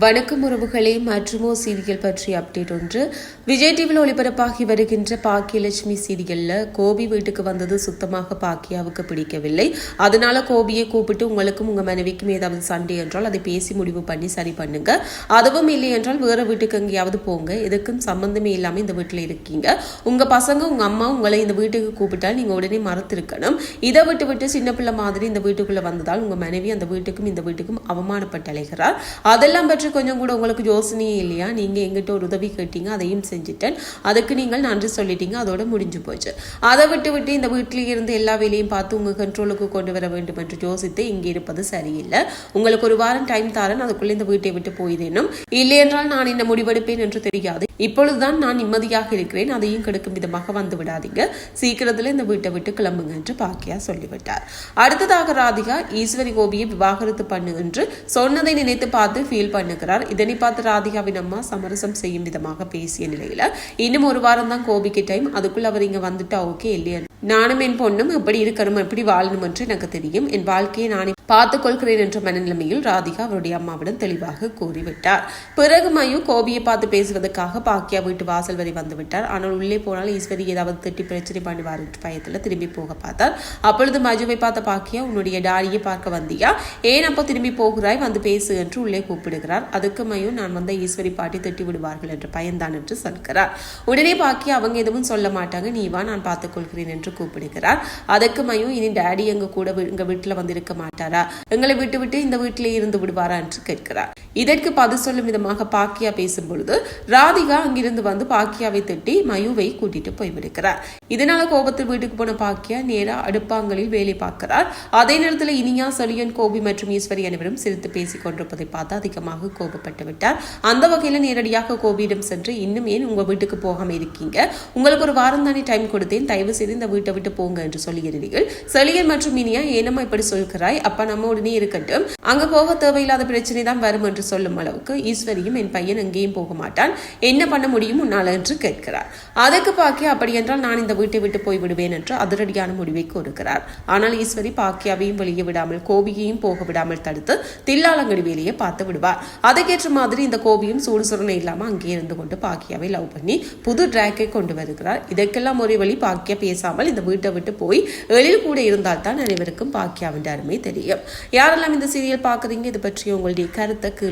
வணக்கம் உறவுகளே மற்றுமோ சீரியல் பற்றிய அப்டேட் ஒன்று. விஜய் டிவியில் ஒளிபரப்பாகி வருகின்ற பாக்கியலட்சுமி சீரியல்ல கோபி வீட்டுக்கு வந்தது சுத்தமாக பாக்கியாவுக்கு பிடிக்கவில்லை. அதனால கோபியை கூப்பிட்டு உங்களுக்கும் உங்க மனைவிக்கும் ஏதாவது சண்டை என்றால் அதை பேசி முடிவு பண்ணி சரி பண்ணுங்க. அதுவும் இல்லை என்றால் வேற வீட்டுக்கு எங்கேயாவது போங்க. எதுக்கும் சம்பந்தமே இல்லாமல் இந்த வீட்டில் இருக்கீங்க. உங்க பசங்க உங்க அம்மா உங்களை இந்த வீட்டுக்கு கூப்பிட்டால் நீங்க உடனே மறத்திருக்கணும். இதை விட்டு விட்டு சின்ன பிள்ளை மாதிரி இந்த வீட்டுக்குள்ள வந்ததால் உங்க மனைவி அந்த வீட்டுக்கும் இந்த வீட்டுக்கும் அவமானப்பட்டு அலைகிறார். அதெல்லாம் பற்றி கொஞ்சம் கூட உங்களுக்கு யோசனையே இல்லையா? நீங்கள் எங்கிட்ட ஒரு உதவி கேட்டீங்க அதையும் செஞ்சுட்டேன். அதுக்கு நீங்கள் நன்றி சொல்லிட்டீங்க அதோட முடிஞ்சு போச்சு. அதை விட்டு விட்டு இந்த வீட்டில் இருந்து எல்லா வேலையும் பார்த்து உங்கள் கண்ட்ரோலுக்கு கொண்டு வர வேண்டும் என்று யோசித்து இங்கே இருப்பது சரியில்லை. உங்களுக்கு ஒரு வாரம் டைம் தாரன் அதுக்குள்ளே இந்த வீட்டை விட்டு போயிடணும். இல்லை என்றால் நான் என்ன முடிவெடுப்பேன் என்று தெரியாது. இப்பொழுதுதான் நான் நிம்மதியாக இருக்கிறேன் அதையும் கெடுக்கும் விதமாக வந்து விடாதீங்க. சீக்கிரத்தில் இந்த வீட்டை விட்டு கிளம்புங்க என்று பாக்கியா சொல்லிவிட்டார். அடுத்ததாக ராதிகா ஈஸ்வரி கோபியை விவாகரத்து பண்ணு என்று சொன்னதை நினைத்து பார்த்து ஃபீல் பண்ணு. பண்ணுகிறார் இதனை பார்த்து ராதிகாவின் அம்மா சமரசம் செய்யும் விதமாக பேசிய நிலையில இன்னும் ஒரு வாரம் தான் கோபிக்கு டைம் அதுக்குள்ள அவர் இங்க வந்துட்டா ஓகே இல்லையா? நானும் என் பொண்ணும் எப்படி இருக்கணும் எப்படி வாழணும் என்று எனக்கு தெரியும். என் வாழ்க்கையை நானே பார்த்துக் கொள்கிறேன் என்ற மனநிலைமையில் ராதிகா அவருடைய அம்மாவிடம் தெளிவாக கூறிவிட்டார். பிறகு மயு கோபியை பார்த்து பேசுவதற்காக பாக்கியா வீட்டு வாசல் வரை வந்து விட்டார். ஆனால் உள்ளே போனால் ஈஸ்வரி ஏதாவது திட்டி பிரச்சனை பண்ணுவார் என்று பயத்தில் திரும்பி போக பார்த்தார். அப்பொழுது மஜுவை பார்த்த பாக்கியா உன்னுடைய டாடியை பார்க்க வந்தியா? ஏன் அப்போ திரும்பி போகிறாய்? வந்து பேசு என்று உள்ளே கூப்பிடுகிறார். சொல்கிறார் அதுக்குமையும் நான் வந்த ஈஸ்வரி பாட்டி திட்டி விடுவார்கள் என்ற பயன்தான் என்று சொல்கிறார். உடனே பாக்கி அவங்க எதுவும் சொல்ல மாட்டாங்க. நீ வா நான் பார்த்துக் கொள்கிறேன் என்று கூப்பிடுகிறார். அதுக்குமையும் இனி டாடி எங்க கூட வி- எங்க வீட்டுல வந்திருக்க மாட்டாரா? எங்களை விட்டு விட்டு இந்த வீட்டிலே இருந்து விடுவாரா? என்று கேட்கிறார். இதற்கு பதில் சொல்லும் விதமாக பாக்கியா பேசும் பொழுது ராதிகா அங்கிருந்து வந்து பாக்கியாவை திட்டி மயுவை கூட்டிட்டு போய்விடுக்கிறார் இதனால கோபத்தில் வீட்டுக்கு போன பாக்கியா நேரா அடுப்பாங்களில் வேலை பார்க்கிறார். அதே நேரத்தில் இனியா சொலியன் கோபி மற்றும் ஈஸ்வரி அனைவரும் சிரித்து பேசிக் கொண்டிருப்பதை பார்த்து அதிகமாக கோபப்பட்டு விட்டார். அந்த வகையில நேரடியாக கோபியிடம் சென்று இன்னும் ஏன் உங்க வீட்டுக்கு போகாம இருக்கீங்க? உங்களுக்கு ஒரு வாரம் தானே டைம் கொடுத்தேன். தயவு செய்து இந்த வீட்டை விட்டு போங்க என்று சொல்லிய நிலையில் செலியன் மற்றும் இனியா ஏனம்மா இப்படி சொல்கிறாய்? அப்பா நம்ம உடனே இருக்கட்டும். அங்க போக தேவையில்லாத பிரச்சனை தான் வரும் என்று என்று சொல்லும் அளவுக்கு ஈஸ்வரியும் என் பையன் எங்கேயும் போக மாட்டான். என்ன பண்ண முடியும் உன்னால் என்று கேட்கிறார். அதற்கு பாக்கியா அப்படி என்றால் நான் இந்த வீட்டை விட்டு போய் விடுவேன் என்று அதிரடியான முடிவை கொடுக்கிறார் ஆனால் ஈஸ்வரி பாக்கியாவையும் வெளியே விடாமல் கோபியையும் போக விடாமல் தடுத்து தில்லாலங்கடி வேலையை பார்த்து விடுவார். அதுக்கேற்ற மாதிரி இந்த கோபியும் சூடு சுரணை இல்லாமல் அங்கே இருந்து கொண்டு பாக்கியாவை லவ் பண்ணி புது ட்ராக்கை கொண்டு வருகிறார். இதற்கெல்லாம் ஒரே வழி பாக்கியா பேசாமல் இந்த வீட்டை விட்டு போய் எழில் கூட இருந்தால் தான் அனைவருக்கும் பாக்கியாவின் அருமை தெரியும். யாரெல்லாம் இந்த சீரியல் பார்க்குறீங்க? இது பற்றி உங்களுடைய கருத்தை கீழே